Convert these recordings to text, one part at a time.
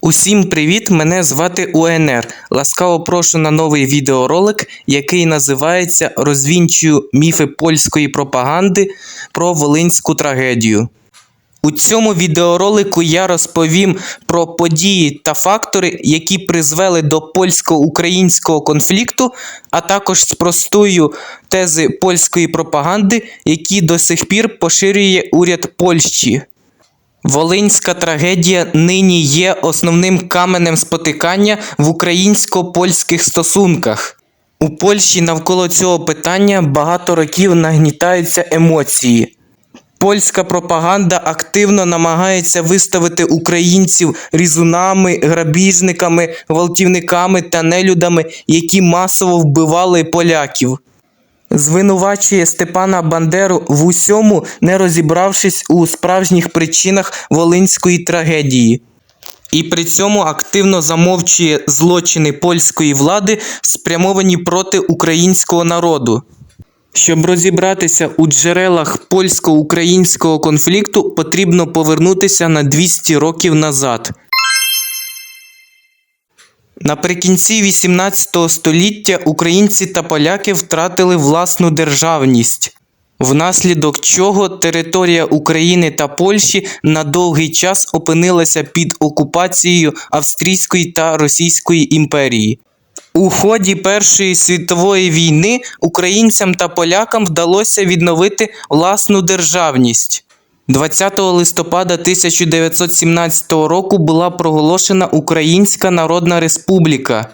Усім привіт! Мене звати УНР. Ласкаво прошу на новий відеоролик, який називається Розвінчую міфи польської пропаганди про волинську трагедію. У цьому відеоролику я розповім про події та фактори, які призвели до польсько-українського конфлікту, а також спростую тези польської пропаганди, які до сих пір поширює уряд Польщі. Волинська трагедія нині є основним каменем спотикання в українсько-польських стосунках. У Польщі навколо цього питання багато років нагнітаються емоції. Польська пропаганда активно намагається виставити українців різунами, грабіжниками, гвалтівниками та нелюдами, які масово вбивали поляків. Звинувачує Степана Бандеру в усьому, не розібравшись у справжніх причинах волинської трагедії. І при цьому активно замовчує злочини польської влади, спрямовані проти українського народу. Щоб розібратися у джерелах польсько-українського конфлікту, потрібно повернутися на 200 років назад. Наприкінці 18 століття українці та поляки втратили власну державність, внаслідок чого територія України та Польщі на довгий час опинилася під окупацією Австрійської та Російської імперії. У ході Першої світової війни українцям та полякам вдалося відновити власну державність. 20 листопада 1917 року була проголошена Українська Народна Республіка,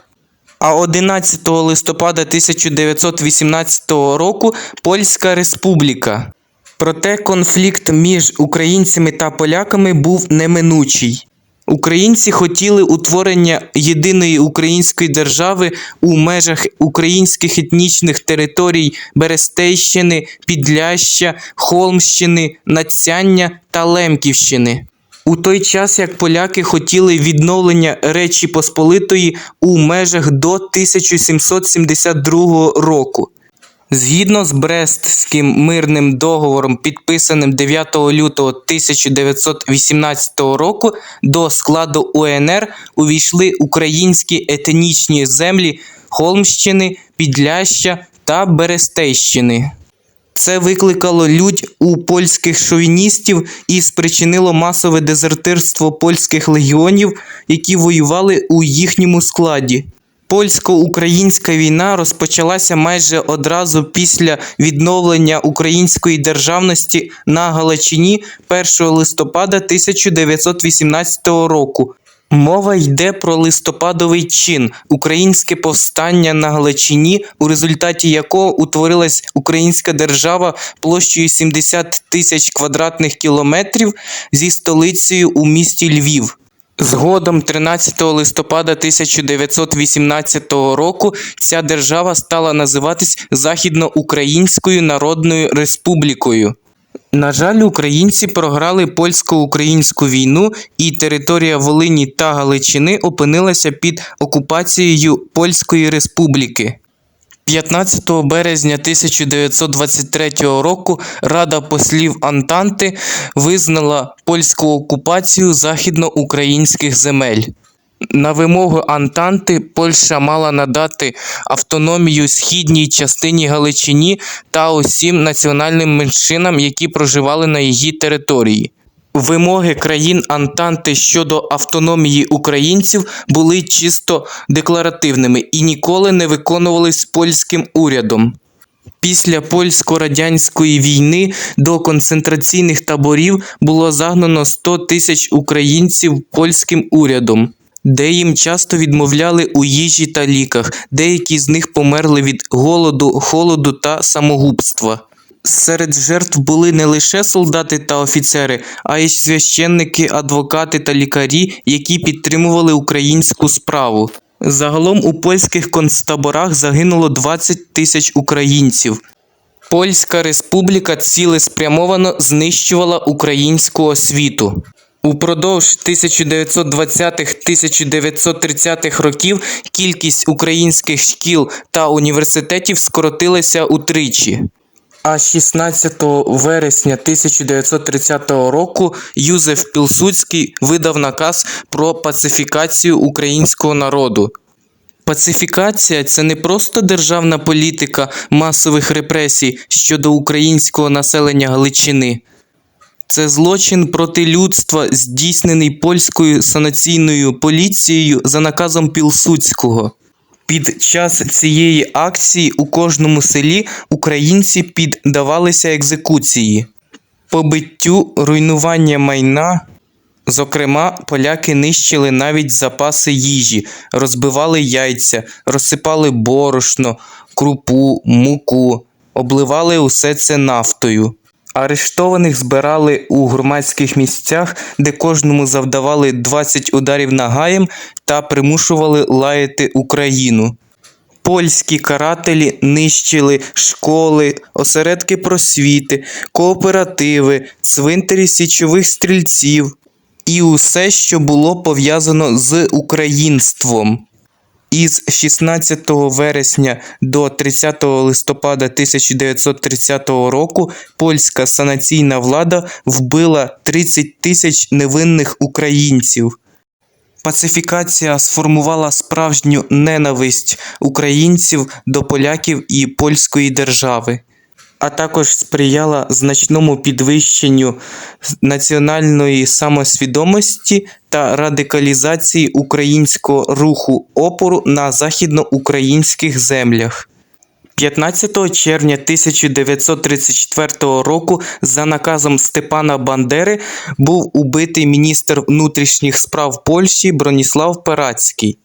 а 11 листопада 1918 року Польська Республіка. Проте конфлікт між українцями та поляками був неминучий. Українці хотіли утворення єдиної української держави у межах українських етнічних територій Берестейщини, Підляща, Холмщини, Нацяння та Лемківщини. У той час як поляки хотіли відновлення Речі Посполитої у межах до 1772 року. Згідно з Брестським мирним договором, підписаним 9 лютого 1918 року, до складу УНР увійшли українські етнічні землі Холмщини, Підляща та Берестейщини. Це викликало лють у польських шовіністів і спричинило масове дезертирство польських легіонів, які воювали у їхньому складі. Польсько-українська війна розпочалася майже одразу після відновлення української державності на Галичині 1 листопада 1918 року. Мова йде про листопадовий чин, українське повстання на Галичині, у результаті якого утворилась українська держава площею 70 тисяч квадратних кілометрів зі столицею у місті Львів. Згодом 13 листопада 1918 року ця держава стала називатись Західноукраїнською Народною Республікою. На жаль, українці програли польсько-українську війну, і територія Волині та Галичини опинилася під окупацією Польської Республіки. 15 березня 1923 року Рада послів Антанти визнала польську окупацію західноукраїнських земель. На вимогу Антанти Польща мала надати автономію східній частині Галичині та усім національним меншинам, які проживали на її території. Вимоги країн Антанти щодо автономії українців були чисто декларативними і ніколи не виконувались польським урядом. Після польсько-радянської війни до концентраційних таборів було загнано 100 тисяч українців польським урядом, де їм часто відмовляли у їжі та ліках. Деякі з них померли від голоду, холоду та самогубства. Серед жертв були не лише солдати та офіцери, а й священники, адвокати та лікарі, які підтримували українську справу. Загалом у польських концтаборах загинуло 20 тисяч українців. Польська республіка цілеспрямовано знищувала українську освіту. Упродовж 1920-1930-х років кількість українських шкіл та університетів скоротилася утричі. А 16 вересня 1930 року Юзеф Пілсудський видав наказ про пацифікацію українського народу. Пацифікація це не просто державна політика масових репресій щодо українського населення Галичини. Це злочин проти людства, здійснений польською санаційною поліцією за наказом Пілсудського. Під час цієї акції у кожному селі українці піддавалися екзекуції, побиттю, руйнування майна. Зокрема, поляки нищили навіть запаси їжі, розбивали яйця, розсипали борошно, крупу, муку, обливали усе це нафтою. Арештованих збирали у громадських місцях, де кожному завдавали 20 ударів нагаєм та примушували лаяти Україну. Польські карателі нищили школи, осередки просвіти, кооперативи, цвинтарі січових стрільців і усе, що було пов'язано з українством. Із 16 вересня до 30 листопада 1930 року польська санаційна влада вбила 30 тисяч невинних українців. Пацифікація сформувала справжню ненависть українців до поляків і польської держави, а також сприяла значному підвищенню національної самосвідомості та радикалізації українського руху опору на західноукраїнських землях. 15 червня 1934 року за наказом Степана Бандери був убитий міністр внутрішніх справ Польщі Броніслав Перацький.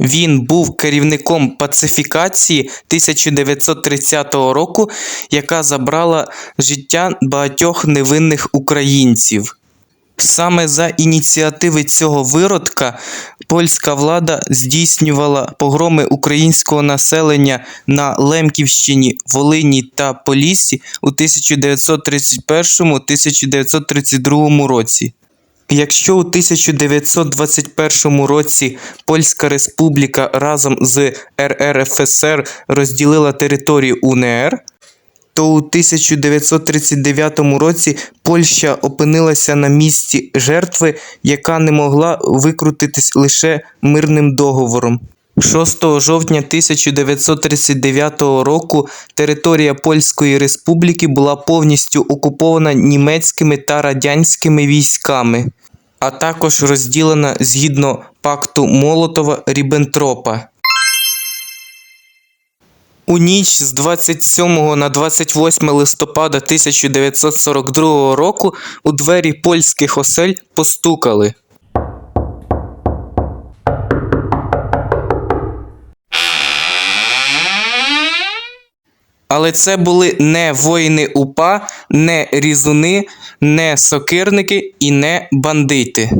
Він був керівником пацифікації 1930 року, яка забрала життя багатьох невинних українців. Саме за ініціативи цього виродка польська влада здійснювала погроми українського населення на Лемківщині, Волині та Поліссі у 1931-1932 році. Якщо у 1921 році Польська Республіка разом з РРФСР розділила територію УНР, то у 1939 році Польща опинилася на місці жертви, яка не могла викрутитись лише мирним договором. 6 жовтня 1939 року територія Польської Республіки була повністю окупована німецькими та радянськими військами, а також розділена згідно пакту Молотова Ріббентропа. У ніч з 27 на 28 листопада 1942 року у двері польських осель постукали. Але це були не воїни УПА, не різуни, не сокирники і не бандити.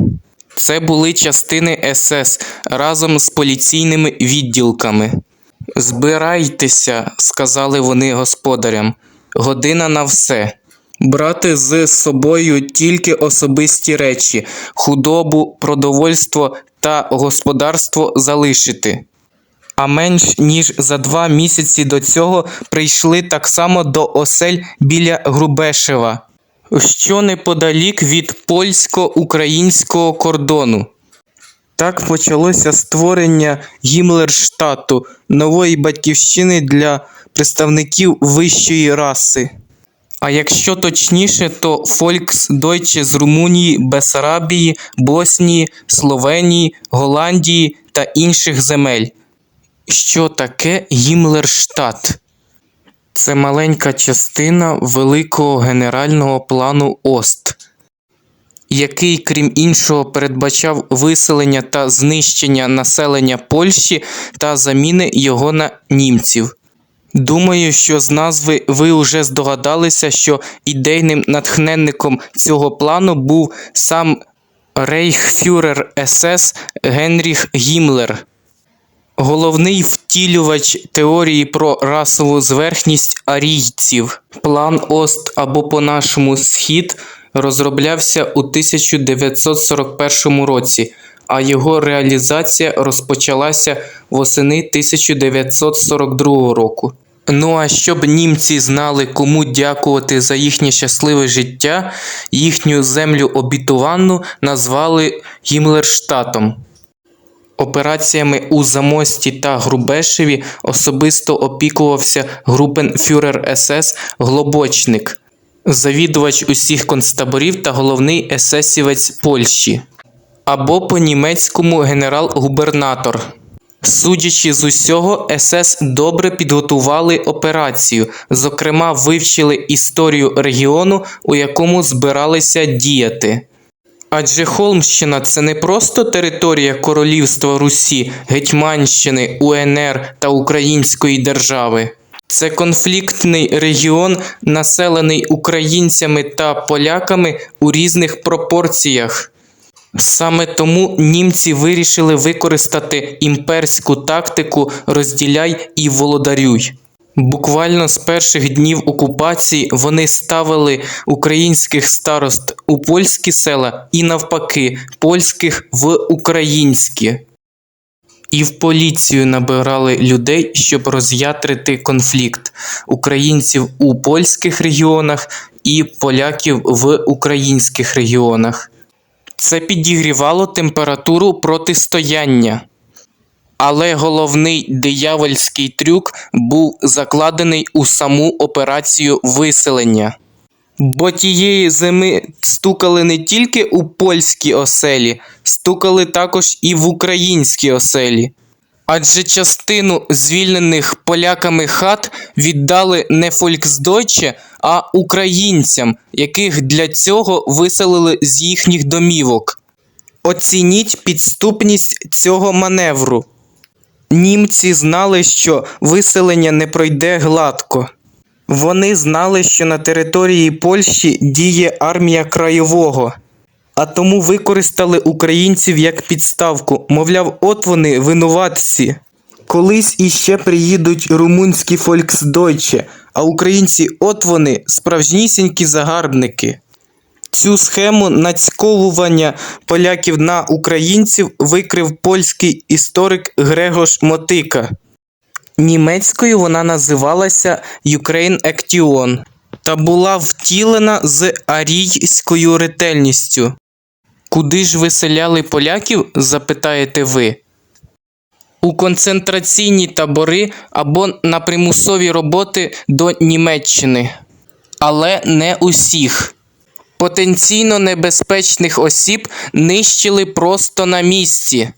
Це були частини СС разом з поліційними відділками. Збирайтеся, сказали вони господарям. Година на все. Брати з собою тільки особисті речі, худобу, продовольство та господарство залишити. А менш ніж за два місяці до цього прийшли так само до осель біля Грубешева, що неподалік від польсько-українського кордону. Так почалося створення Гімлерштату, нової батьківщини для представників вищої раси. А якщо точніше, то Volksdeutsche з Румунії, Бесарабії, Боснії, Словенії, Голландії та інших земель. Що таке Гімлерштат? Це маленька частина великого генерального плану Ост, який, крім іншого, передбачав виселення та знищення населення Польщі та заміни його на німців. Думаю, що з назви ви вже здогадалися, що ідейним натхненником цього плану був сам рейхфюрер СС Генріх Гімлер. Головний втілювач теорії про расову зверхність арійців. План Ост або по-нашому Схід розроблявся у 1941 році, а його реалізація розпочалася восени 1942 року. Ну а щоб німці знали, кому дякувати за їхнє щасливе життя, їхню землю обітованну назвали Гімлерштатом. Операціями у Замості та Грубешеві особисто опікувався групенфюрер СС Глобочник, завідувач усіх концтаборів та головний есесівець Польщі, або по-німецькому генерал-губернатор. Судячи з усього, СС добре підготували операцію, зокрема, вивчили історію регіону, у якому збиралися діяти. Адже Холмщина це не просто територія Королівства Русі, Гетьманщини, УНР та Української держави. Це конфліктний регіон, населений українцями та поляками у різних пропорціях. Саме тому німці вирішили використати імперську тактику розділяй і володарюй. Буквально з перших днів окупації вони ставили українських старост у польські села і навпаки, польських в українські. І в поліцію набирали людей, щоб роз'ятрити конфлікт українців у польських регіонах і поляків в українських регіонах. Це підігрівало температуру протистояння. Але головний диявольський трюк був закладений у саму операцію виселення. Бо тієї зими стукали не тільки у польські оселі, стукали також і в українські оселі. Адже частину звільнених поляками хат віддали не Фольксдойче, а українцям, яких для цього виселили з їхніх домівок. Оцініть підступність цього маневру. Німці знали, що виселення не пройде гладко. Вони знали, що на території Польщі діє армія краєвого, а тому використали українців як підставку. Мовляв, от вони винуватці. Колись іще приїдуть румунські фольксдойче, а українці от вони справжнісінькі загарбники. Цю схему нацьковування поляків на українців викрив польський історик Грегош Мотика. Німецькою вона називалася Ukraine Action та була втілена з арійською ретельністю. Куди ж виселяли поляків, запитаєте ви? У концентраційні табори або на примусові роботи до Німеччини. Але не усіх. Потенційно небезпечних осіб нищили просто на місці.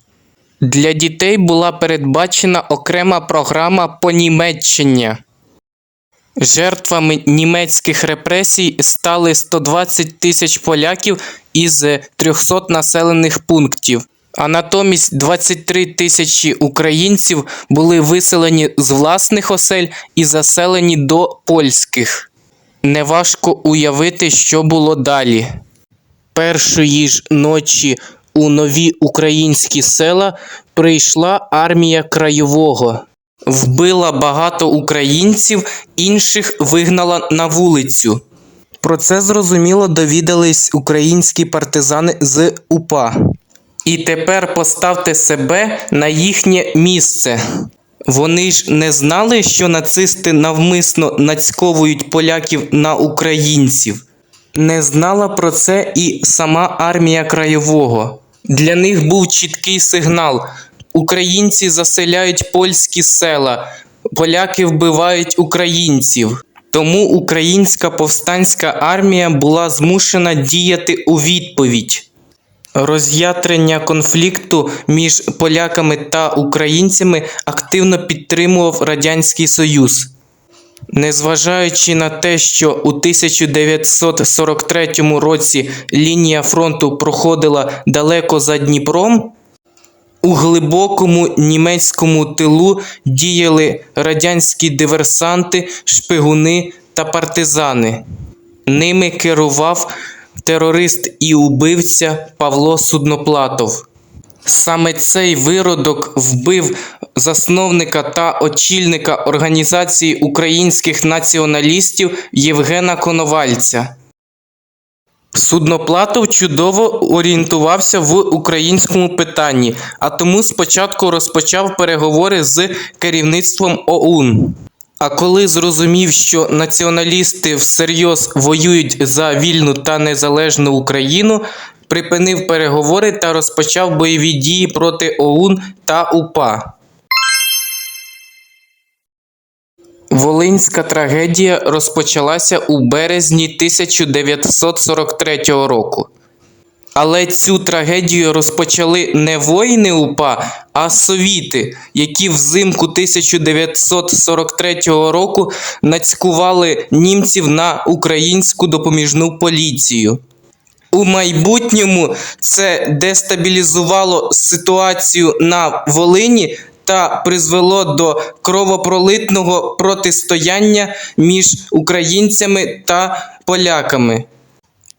Для дітей була передбачена окрема програма понімеччення. Жертвами німецьких репресій стали 120 тисяч поляків із 300 населених пунктів, а натомість 23 тисячі українців були виселені з власних осель і заселені до польських. Неважко уявити, що було далі. Першої ж ночі у нові українські села прийшла армія краєвого, вбила багато українців, інших вигнала на вулицю. Про це зрозуміло довідались українські партизани з УПА. І тепер поставте себе на їхнє місце. Вони ж не знали, що нацисти навмисно нацьковують поляків на українців. Не знала про це і сама армія краєвого. Для них був чіткий сигнал: українці заселяють польські села, поляки вбивають українців. Тому українська повстанська армія була змушена діяти у відповідь. Роз'ятрення конфлікту між поляками та українцями активно підтримував Радянський Союз. Незважаючи на те, що у 1943 році лінія фронту проходила далеко за Дніпром, у глибокому німецькому тилу діяли радянські диверсанти, шпигуни та партизани. Ними керував терорист і убивця Павло Судноплатов. Саме цей виродок вбив засновника та очільника Організації українських націоналістів Євгена Коновальця. Судноплатов чудово орієнтувався в українському питанні, а тому спочатку розпочав переговори з керівництвом ОУН. А коли зрозумів, що націоналісти всерйоз воюють за вільну та незалежну Україну, припинив переговори та розпочав бойові дії проти ОУН та УПА. Волинська трагедія розпочалася у березні 1943 року. Але цю трагедію розпочали не воїни УПА, а совіти, які взимку 1943 року нацькували німців на українську допоміжну поліцію. У майбутньому це дестабілізувало ситуацію на Волині та призвело до кровопролитного протистояння між українцями та поляками.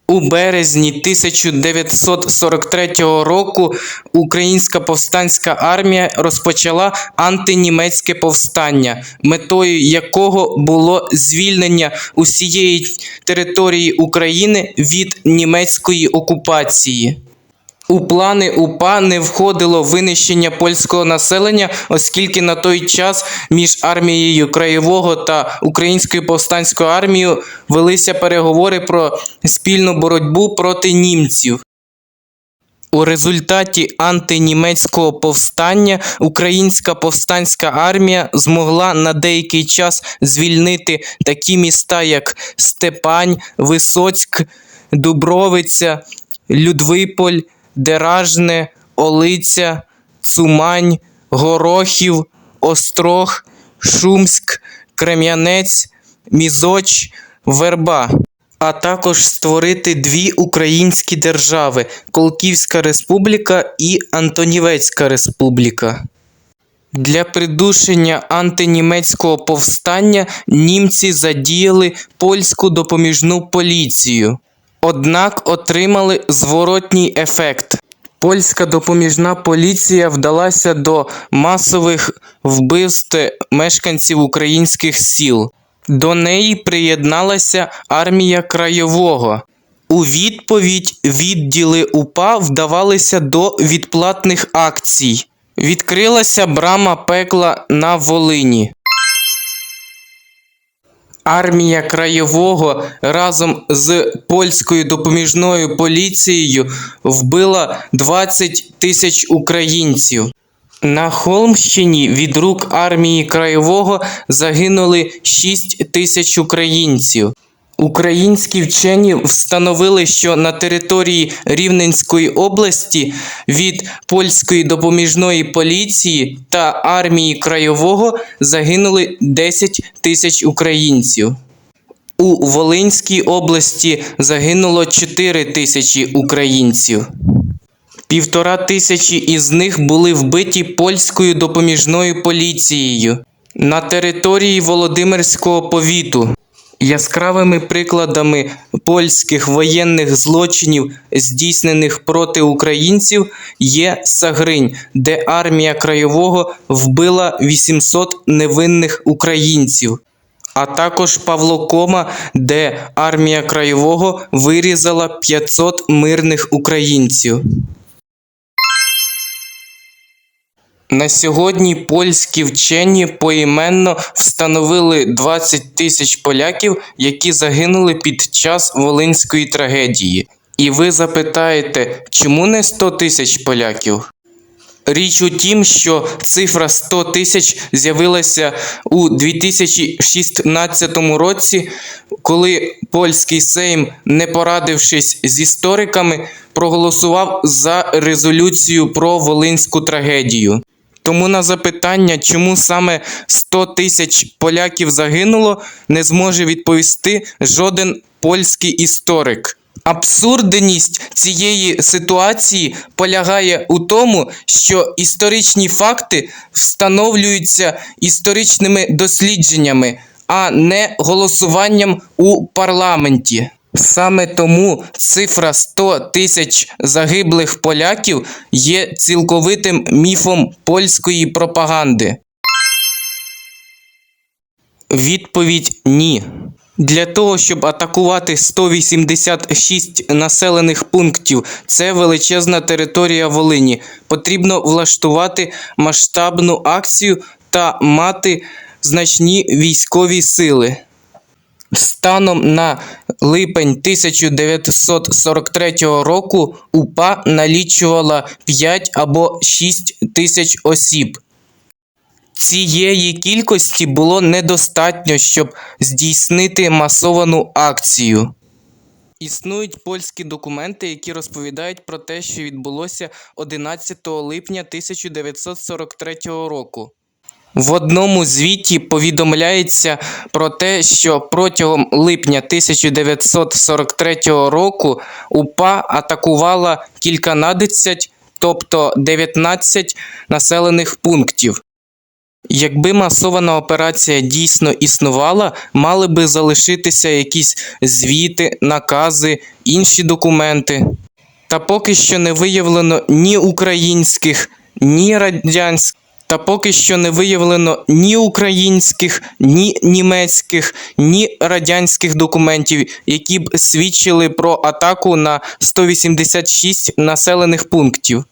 У березні 1943 року Українська повстанська армія розпочала антинімецьке повстання, метою якого було звільнення усієї території України від німецької окупації. У плани УПА не входило винищення польського населення, оскільки на той час між армією Краєвого та Українською повстанською армією велися переговори про спільну боротьбу проти німців. У результаті антинімецького повстання Українська повстанська армія змогла на деякий час звільнити такі міста, як Степань, Висоцьк, Дубровиця, Людвиполь, Деражне, Олиця, Цумань, Горохів, Острог, Шумськ, Крем'янець, Мізоч, Верба. А також створити дві українські держави Колківська Республіка і Антонівецька Республіка. Для придушення антинімецького повстання німці задіяли польську допоміжну поліцію, однак отримали зворотній ефект. Польська допоміжна поліція вдалася до масових вбивств мешканців українських сіл. До неї приєдналася армія Краєвого. У відповідь відділи УПА вдавалися до відплатних акцій. Відкрилася брама пекла на Волині. Армія Краєвого разом з польською допоміжною поліцією вбила 20 тисяч українців. На Холмщині від рук армії Краєвого загинули 6 тисяч українців. Українські вчені встановили, що на території Рівненської області від польської допоміжної поліції та армії Краєвого загинули 10 тисяч українців. У Волинській області загинуло 4 тисячі українців. Півтора тисячі із них були вбиті польською допоміжною поліцією на території Володимирського повіту. Яскравими прикладами польських воєнних злочинів, здійснених проти українців, є Сагринь, де армія Краєвого вбила 800 невинних українців, а також Павлокома, де армія Краєвого вирізала 500 мирних українців. На сьогодні польські вчені поіменно встановили 20 тисяч поляків, які загинули під час Волинської трагедії. І ви запитаєте, чому не 100 тисяч поляків? Річ у тім, що цифра 100 тисяч з'явилася у 2016 році, коли польський Сейм, не порадившись з істориками, проголосував за резолюцію про волинську трагедію. Тому на запитання, чому саме 100 тисяч поляків загинуло, не зможе відповісти жоден польський історик. Абсурдність цієї ситуації полягає у тому, що історичні факти встановлюються історичними дослідженнями, а не голосуванням у парламенті. Саме тому цифра 100 тисяч загиблих поляків є цілковитим міфом польської пропаганди. Відповідь ні. Для того, щоб атакувати 186 населених пунктів, це величезна територія Волині. Потрібно влаштувати масштабну акцію та мати значні військові сили. Станом на липень 1943 року УПА налічувала 5 або 6 тисяч осіб. Цієї кількості було недостатньо, щоб здійснити масовану акцію. Існують польські документи, які розповідають про те, що відбулося 11 липня 1943 року. В одному звіті повідомляється про те, що протягом липня 1943 року УПА атакувала кільканадесять, тобто 19 населених пунктів. Якби масована операція дійсно існувала, мали би залишитися якісь звіти, накази, інші документи. Та поки що не виявлено ні українських, ні радянських. Та поки що не виявлено ні українських, ні німецьких, ні радянських документів, які б свідчили про атаку на 186 населених пунктів.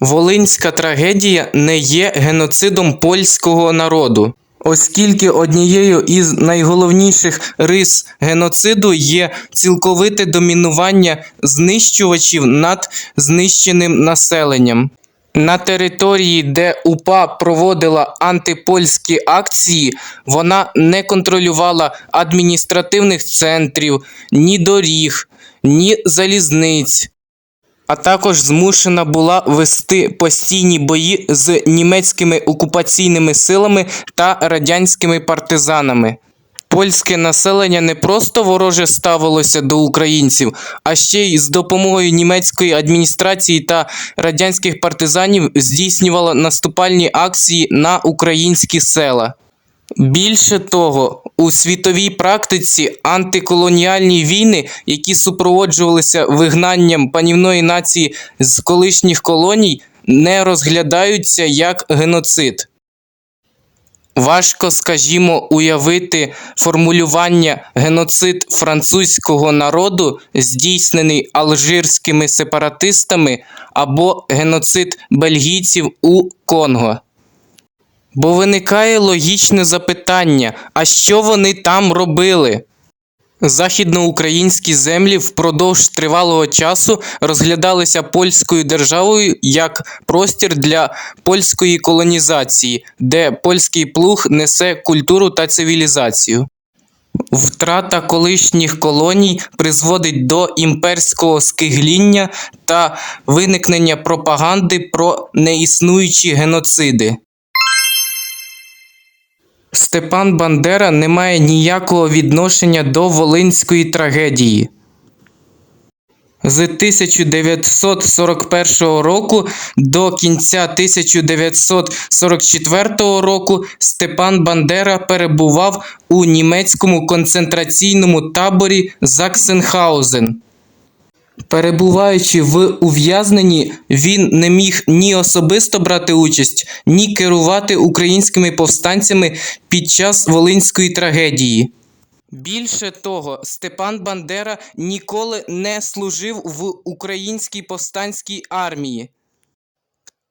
Волинська трагедія не є геноцидом польського народу. Оскільки однією із найголовніших рис геноциду є цілковите домінування знищувачів над знищеним населенням. На території, де УПА проводила антипольські акції, вона не контролювала адміністративних центрів, ні доріг, ні залізниць а також змушена була вести постійні бої з німецькими окупаційними силами та радянськими партизанами. Польське населення не просто вороже ставилося до українців, а ще й з допомогою німецької адміністрації та радянських партизанів здійснювало наступальні акції на українські села. Більше того, у світовій практиці антиколоніальні війни, які супроводжувалися вигнанням панівної нації з колишніх колоній, не розглядаються як геноцид. Важко, скажімо, уявити формулювання геноцид французького народу, здійснений алжирськими сепаратистами, або геноцид бельгійців у Конго. Бо виникає логічне запитання: а що вони там робили? Західноукраїнські землі впродовж тривалого часу розглядалися польською державою як простір для польської колонізації, де польський плуг несе культуру та цивілізацію. Втрата колишніх колоній призводить до імперського скигління та виникнення пропаганди про неіснуючі геноциди. Степан Бандера не має ніякого відношення до волинської трагедії. З 1941 року до кінця 1944 року Степан Бандера перебував у німецькому концентраційному таборі Заксенхаузен. Перебуваючи в ув'язненні, він не міг ні особисто брати участь, ні керувати українськими повстанцями під час Волинської трагедії. Більше того, Степан Бандера ніколи не служив в українській повстанській армії.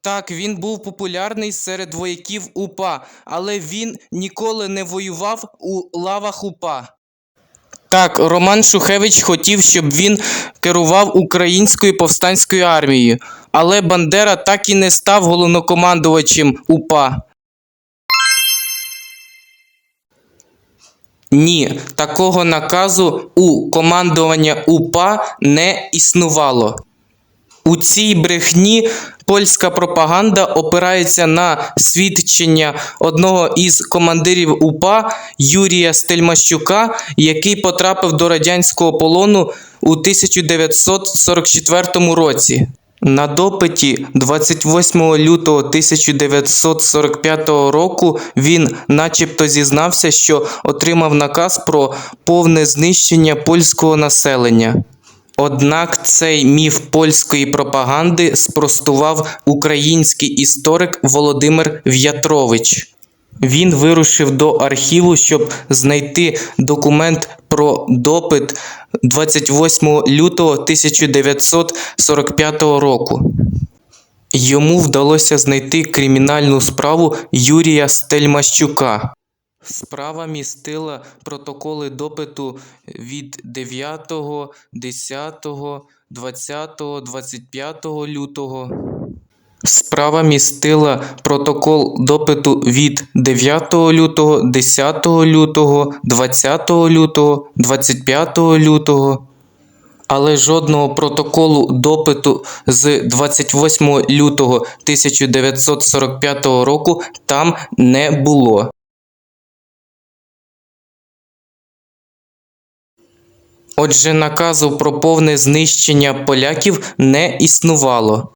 Так, він був популярний серед вояків УПА, але він ніколи не воював у лавах УПА. Так, Роман Шухевич хотів, щоб він керував українською повстанською армією, але Бандера так і не став головнокомандувачем УПА. Ні, такого наказу у командування УПА не існувало. У цій брехні польська пропаганда опирається на свідчення одного із командирів УПА Юрія Стельмащука, який потрапив до радянського полону у 1944 році. На допиті 28 лютого 1945 року він начебто зізнався, що отримав наказ про повне знищення польського населення. Однак цей міф польської пропаганди спростував український історик Володимир В'ятрович. Він вирушив до архіву, щоб знайти документ про допит 28 лютого 1945 року. Йому вдалося знайти кримінальну справу Юрія Стельмащука. Справа містила протоколи допиту від 9, 10, 20, 25 лютого. Справа містила протокол допиту від 9 лютого, 10 лютого, 20 лютого, 25 лютого. Але жодного протоколу допиту з 28 лютого 1945 року там не було. Отже, наказу про повне знищення поляків не існувало.